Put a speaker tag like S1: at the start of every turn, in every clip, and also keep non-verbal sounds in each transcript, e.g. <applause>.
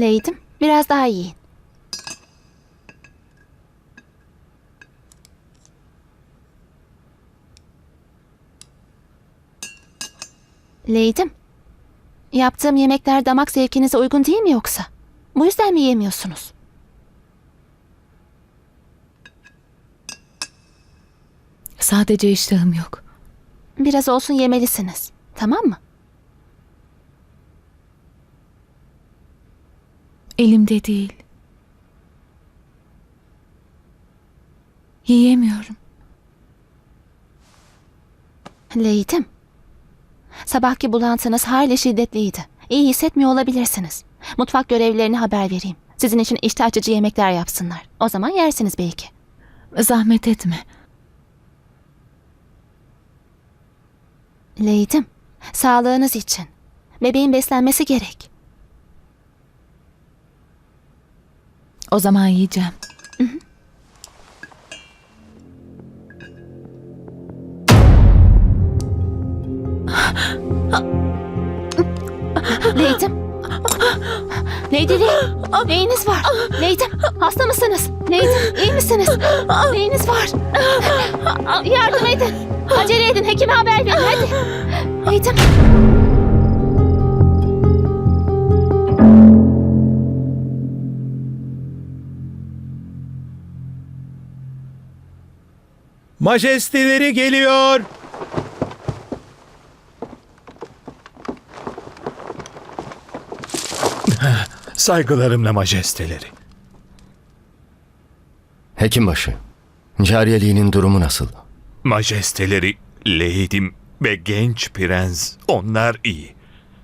S1: Leydim, biraz daha yiyin. Leydim, yaptığım yemekler damak zevkinize uygun değil mi yoksa? Bu yüzden mi yemiyorsunuz?
S2: Sadece iştahım yok.
S1: Biraz olsun yemelisiniz. Tamam mı?
S2: Elimde değil. Yiyemiyorum.
S1: Leydim. Sabahki bulantınız hayli şiddetliydi. İyi hissetmiyor olabilirsiniz. Mutfak görevlilerine haber vereyim. Sizin için iştah açıcı yemekler yapsınlar. O zaman yersiniz belki.
S2: Zahmet etme.
S1: Leydim, sağlığınız için. Bebeğin beslenmesi gerek.
S2: O zaman yiyeceğim.
S1: Leydim. Leydi Neyiniz var? Leydim, hasta mısınız? Leydim, iyi misiniz? Neyiniz var? Yardım edin. Acele edin, hekime haber verin hadi. Leydim.
S3: Majesteleri geliyor. <laughs> Saygılarımla majesteleri.
S4: Hekimbaşı, cariyeliğinin durumu nasıl?
S3: Majesteleri, Leydim ve genç prens onlar iyi.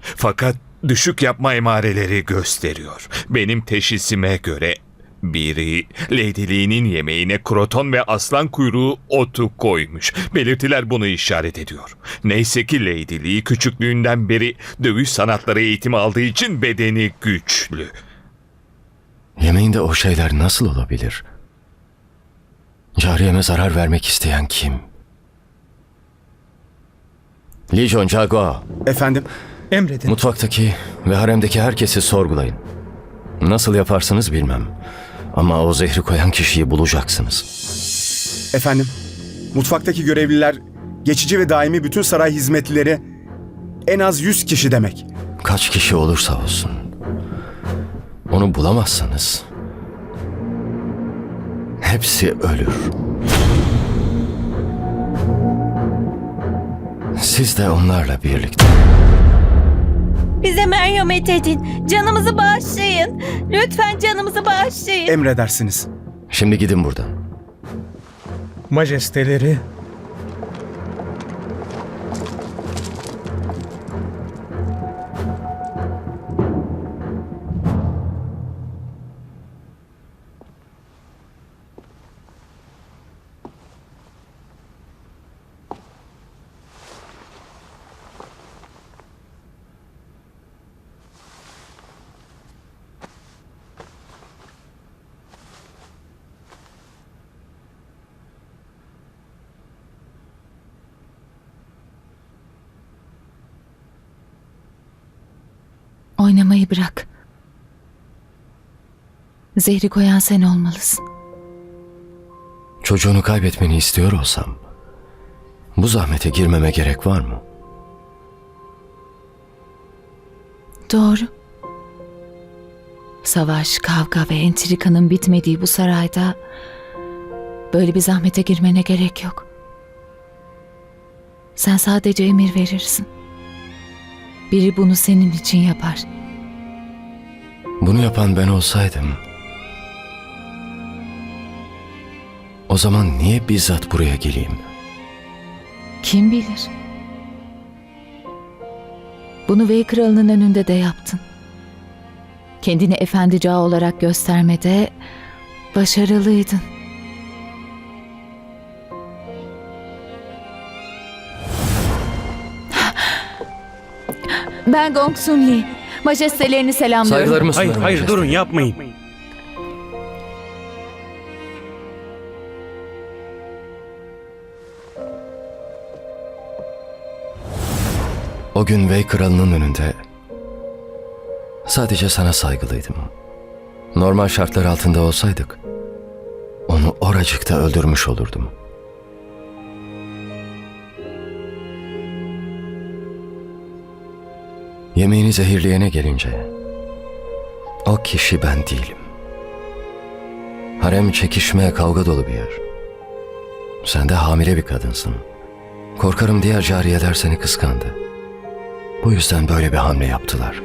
S3: Fakat düşük yapma emareleri gösteriyor. Benim teşhisime göre biri Lady'liğinin yemeğine kroton ve aslan kuyruğu otu koymuş. Belirtiler bunu işaret ediyor. Neyse ki Lady'liği küçüklüğünden beri dövüş sanatları eğitimi aldığı için bedeni güçlü.
S4: Yemeğinde o şeyler nasıl olabilir? Cariyeme zarar vermek isteyen kim? Lijon Jago,
S5: Efendim,
S6: Emredin.
S4: mutfaktaki ve haremdeki herkesi sorgulayın. Nasıl yaparsınız bilmem. Ama o zehri koyan kişiyi bulacaksınız.
S5: efendim. Mutfaktaki görevliler, geçici ve daimi bütün saray hizmetlileri en az 100 kişi demek.
S4: Kaç kişi olursa olsun. Onu bulamazsanız hepsi ölür. Siz de onlarla birlikte.
S7: Bize merhamet edin. Canımızı bağışlayın. Lütfen canımızı bağışlayın.
S5: Emredersiniz.
S4: Şimdi gidin buradan.
S6: Majesteleri
S2: Oynamayı bırak. Zehri koyan sen olmalısın.
S4: Çocuğunu kaybetmeni istiyor olsam bu zahmete girmeme gerek var mı?
S2: Doğru. Savaş, kavga ve entrikanın bitmediği bu sarayda böyle bir zahmete girmene gerek yok. Sen sadece emir verirsin. Biri bunu senin için yapar.
S4: Bunu yapan ben olsaydım o zaman niye bizzat buraya geleyim?
S2: Kim bilir? Bunu Vey kralının önünde de yaptın. Kendini efendica olarak göstermede başarılıydın. Ben Gong Sun Lee. Majestelerini selamlıyorum.
S4: Saygılarımı
S6: Hayır
S4: sunarım
S6: hayır
S4: majesteleri.
S6: durun yapmayın.
S4: O gün Vey kralının önünde Sadece sana saygılıydım. Normal şartlar altında olsaydık, onu oracıkta öldürmüş olurdum. Yemeğini zehirleyene gelince, o kişi ben değilim. Harem çekişme, kavga dolu bir yer. Sen de hamile bir kadınsın. Korkarım diğer cariyeler seni kıskandı. Bu yüzden böyle bir hamle yaptılar.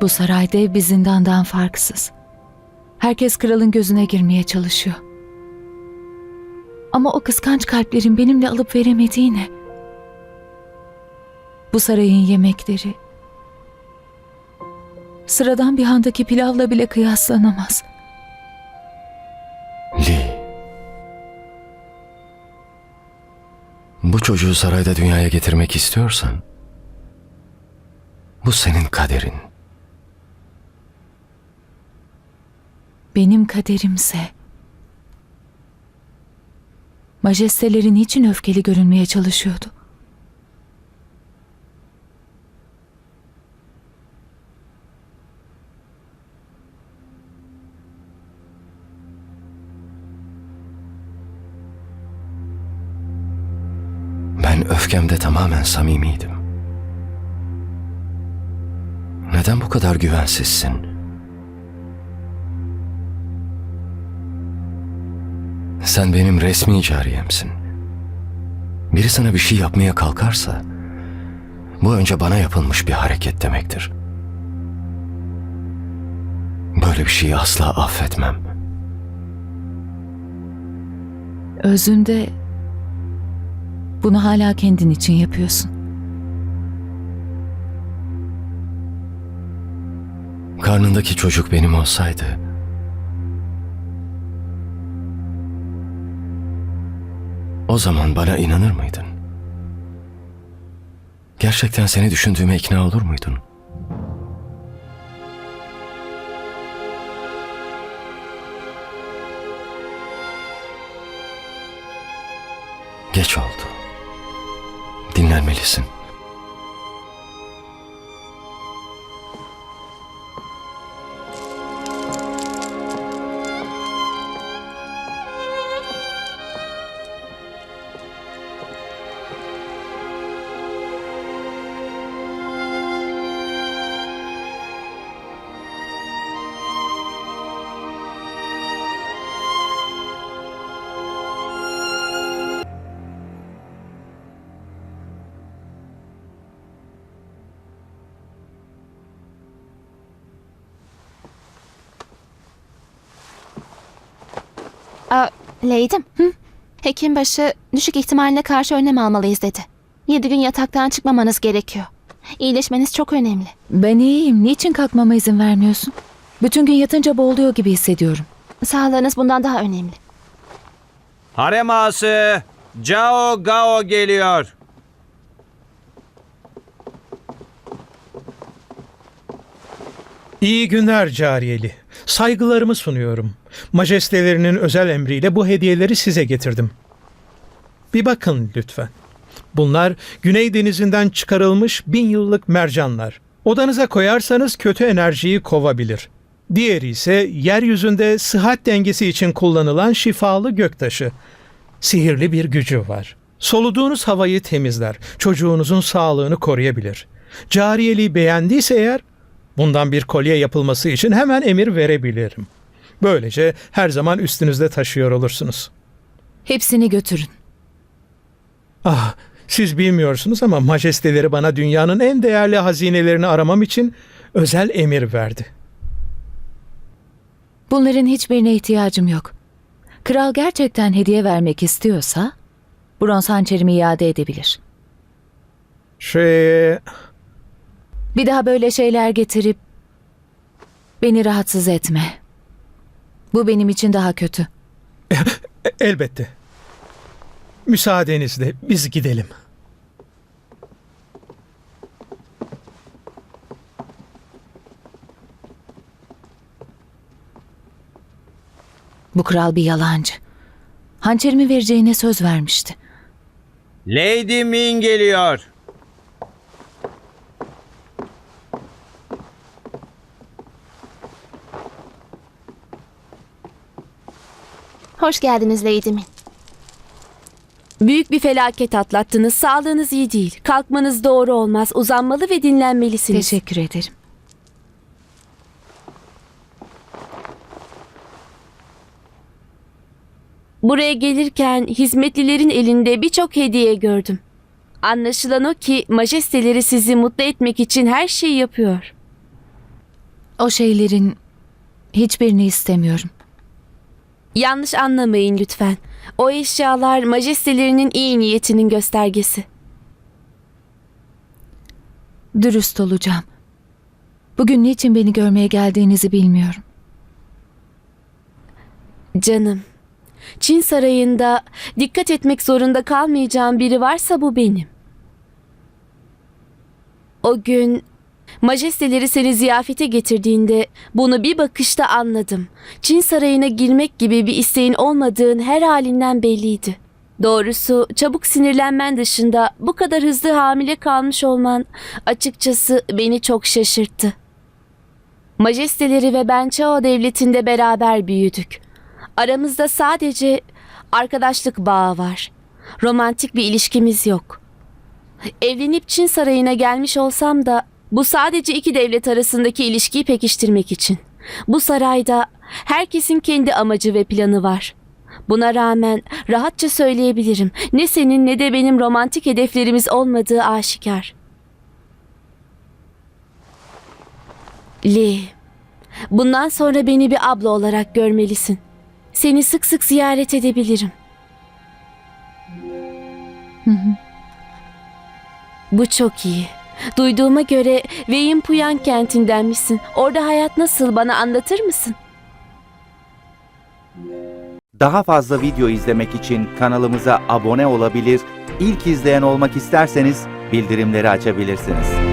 S2: Bu saray dev bir zindandan farksız. Herkes kralın gözüne girmeye çalışıyor. Ama o kıskanç kalplerin benimle alıp veremediği ne? Bu sarayın yemekleri sıradan bir handaki pilavla bile kıyaslanamaz.
S4: Lee. Bu çocuğu sarayda dünyaya getirmek istiyorsan bu senin kaderin.
S2: Benim kaderimse majesteleri niçin öfkeli görünmeye çalışıyordu?
S4: Ben öfkemde tamamen samimiydim. Neden bu kadar güvensizsin? Sen benim resmi cariyemsin. Biri sana bir şey yapmaya kalkarsa bu önce bana yapılmış bir hareket demektir. Böyle bir şeyi asla affetmem.
S2: Özünde bunu hala kendin için yapıyorsun.
S4: Karnındaki çocuk benim olsaydı o zaman bana inanır mıydın? Gerçekten seni düşündüğüme ikna olur muydun? Geç oldu. Dinlenmelisin.
S1: Aa, Leydim. Hı? Hekimbaşı düşük ihtimaline karşı önlem almalıyız dedi. Yedi gün yataktan çıkmamanız gerekiyor. İyileşmeniz çok önemli.
S2: Ben iyiyim. Niçin kalkmama izin vermiyorsun? Bütün gün yatınca boğuluyor gibi hissediyorum.
S1: Sağlığınız bundan daha önemli.
S6: Harem ağası Cao Gao geliyor.
S8: İyi günler cariyeli. Saygılarımı sunuyorum. Majestelerinin özel emriyle bu hediyeleri size getirdim. Bir bakın lütfen. Bunlar Güney Denizi'nden çıkarılmış bin yıllık mercanlar. Odanıza koyarsanız kötü enerjiyi kovabilir. Diğeri ise yeryüzünde sıhhat dengesi için kullanılan şifalı göktaşı. Sihirli bir gücü var. Soluduğunuz havayı temizler, çocuğunuzun sağlığını koruyabilir. Cariyeliği beğendiyse eğer Bundan bir kolye yapılması için hemen emir verebilirim. Böylece her zaman üstünüzde taşıyor olursunuz.
S2: Hepsini götürün.
S8: Ah, siz bilmiyorsunuz ama majesteleri bana dünyanın en değerli hazinelerini aramam için özel emir verdi.
S2: Bunların hiçbirine ihtiyacım yok. Kral gerçekten hediye vermek istiyorsa bronz hançerimi iade edebilir.
S8: Şey,
S2: Bir daha böyle şeyler getirip beni rahatsız etme. Bu benim için daha kötü. <laughs>
S8: elbette. Müsaadenizle biz gidelim.
S2: Bu kral bir yalancı. Hançerimi vereceğine söz vermişti.
S6: Lady Ming geliyor.
S1: Hoş geldiniz Lady Min.
S9: Büyük bir felaket atlattınız. Sağlığınız iyi değil. Kalkmanız doğru olmaz. Uzanmalı ve dinlenmelisiniz.
S2: Teşekkür ederim.
S9: Buraya gelirken hizmetlilerin elinde birçok hediye gördüm. Anlaşılan o ki majesteleri sizi mutlu etmek için her şeyi yapıyor.
S2: O şeylerin hiçbirini istemiyorum.
S9: Yanlış anlamayın lütfen. O eşyalar majestelerinin iyi niyetinin göstergesi.
S2: Dürüst olacağım. Bugün niçin beni görmeye geldiğinizi bilmiyorum.
S9: Canım, Çin sarayında dikkat etmek zorunda kalmayacağım biri varsa bu benim. O gün majesteleri seni ziyafete getirdiğinde bunu bir bakışta anladım. Çin sarayına girmek gibi bir isteğin olmadığın her halinden belliydi. Doğrusu çabuk sinirlenmen dışında bu kadar hızlı hamile kalmış olman açıkçası beni çok şaşırttı. Majesteleri ve ben Chao devletinde beraber büyüdük. Aramızda sadece arkadaşlık bağı var. Romantik bir ilişkimiz yok. Evlenip Çin sarayına gelmiş olsam da bu sadece iki devlet arasındaki ilişkiyi pekiştirmek için. Bu sarayda herkesin kendi amacı ve planı var. Buna rağmen rahatça söyleyebilirim. Ne senin ne de benim romantik hedeflerimiz olmadığı aşikar. Lee, bundan sonra beni bir abla olarak görmelisin. Seni sık sık ziyaret edebilirim. Bu çok iyi. Duyduğuma göre Weyim Puyan kentindenmişsin. Orada hayat nasıl bana anlatır mısın?
S10: Daha fazla video izlemek için kanalımıza abone olabilir, ilk izleyen olmak isterseniz bildirimleri açabilirsiniz.